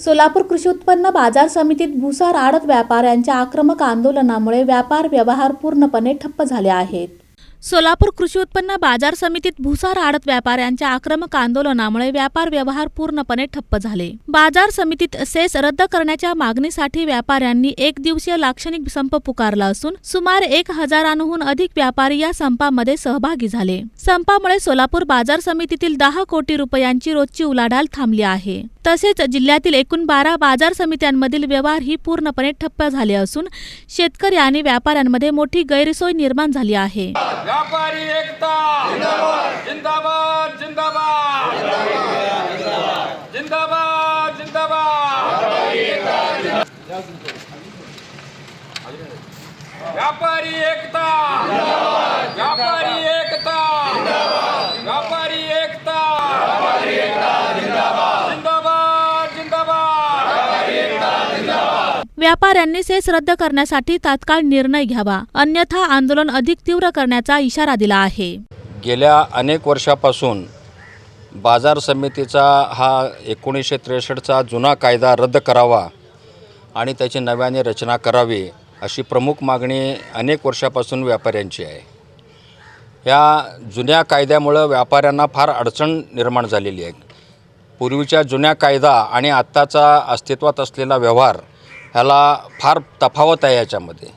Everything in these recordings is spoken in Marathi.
सोलापूर कृषी उत्पन्न बाजार समितीत भुसार आडत व्यापाऱ्यांच्या आक्रमक आंदोलनामुळे व्यापार व्यवहार पूर्णपणे ठप्प झाले आहेत. सोलापूर कृषी उत्पन्न बाजार समितीत भुसार आडत व्यापाऱ्यांच्या आक्रमक आंदोलनामुळे व्यापार व्यवहार पूर्णपणे ठप्प झाले. बाजार समितीत सेस रद्द करण्याच्या मागणीसाठी व्यापाऱ्यांनी एक दिवसीय लाक्षणिक संप पुकारला असून सुमारे एक हजारांहून अधिक व्यापारी या संपामध्ये सहभागी झाले. संपामुळे सोलापूर बाजार समितीतील दहा कोटी रुपयांची रोजची उलाढाल थांबली आहे. तसेच जिल्ह्यातील एकूण बारा बाजार समित्यांमधील व्यवहार ही पूर्णपणे ठप्प झाले असून शेतकरी आणि व्यापाऱ्यांमध्ये मोठी गैरसोय निर्माण झाली आहे. व्यापारी एकता! जिंदाबाद! जिंदाबाद जिंदाबाद! जिंदाबाद! व्यापारी एकता! व्यापारी एकता व्यापारी एकता जिंदाबाद जिंदाबाद व्यापाऱ्यांनी सेस रद्द करण्यासाठी तात्काळ निर्णय घ्यावा. अन्यथा आंदोलन अधिक तीव्र करण्याचा इशारा दिला आहे. गेल्या अनेक वर्षापासून बाजार समितीचा हा एकोणीसशे त्रेसष्टचा जुना कायदा रद्द करावा आणि त्याची नव्याने रचना करावी अशी प्रमुख मागणी अनेक वर्षापासून व्यापाऱ्यांची आहे. या जुन्या कायद्यामुळं व्यापाऱ्यांना फार अडचण निर्माण झालेली आहे. पूर्वीच्या जुन्या कायदा आणि आत्ताचा अस्तित्वात असलेला व्यवहार ह्याला फार तफावत आहे याच्यामध्ये.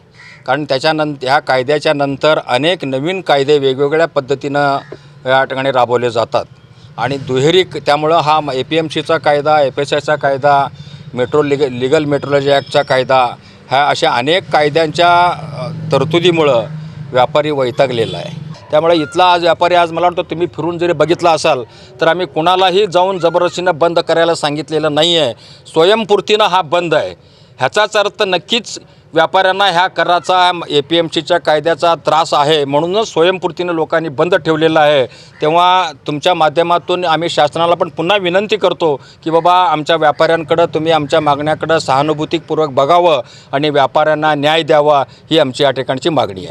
कारण त्याच्यानंतर ह्या कायद्याच्या नंतर अनेक नवीन कायदे वेगवेगळ्या पद्धतीनं या ठिकाणी राबवले जातात. आणि दुहेरी त्यामुळं हा ए पी एम सीचा कायदा एफ एस आयचा कायदा मेट्रो लिग लिगल मेट्रोलॉजी ॲक्टचा कायदा ह्या अशा अनेक कायद्यांच्या तरतुदीमुळं व्यापारी वैतागलेला आहे. त्यामुळे इथला आज व्यापारी आज मला वाटतं तुम्ही फिरून जरी बघितला असाल तर आम्ही कुणालाही जाऊन जबरदस्तीनं बंद करायला सांगितलेलं नाही आहे स्वयंपूर्तीनं हा बंद आहे. ह्याचाच अर्थ नक्कीच व्यापाऱ्यांना ह्या कराचा ए पी एम सीच्या कायद्याचा त्रास आहे. म्हणूनच स्वयंपूर्तीनं लोकांनी बंद ठेवलेला आहे. तेव्हा तुमच्या माध्यमातून आम्ही शासनाला पण पुन्हा विनंती करतो की बाबा आमच्या व्यापाऱ्यांकडं तुम्ही आमच्या मागण्याकडं सहानुभूतीपूर्वक बघावं आणि व्यापाऱ्यांना न्याय द्यावा ही आमची या ठिकाणची मागणी आहे.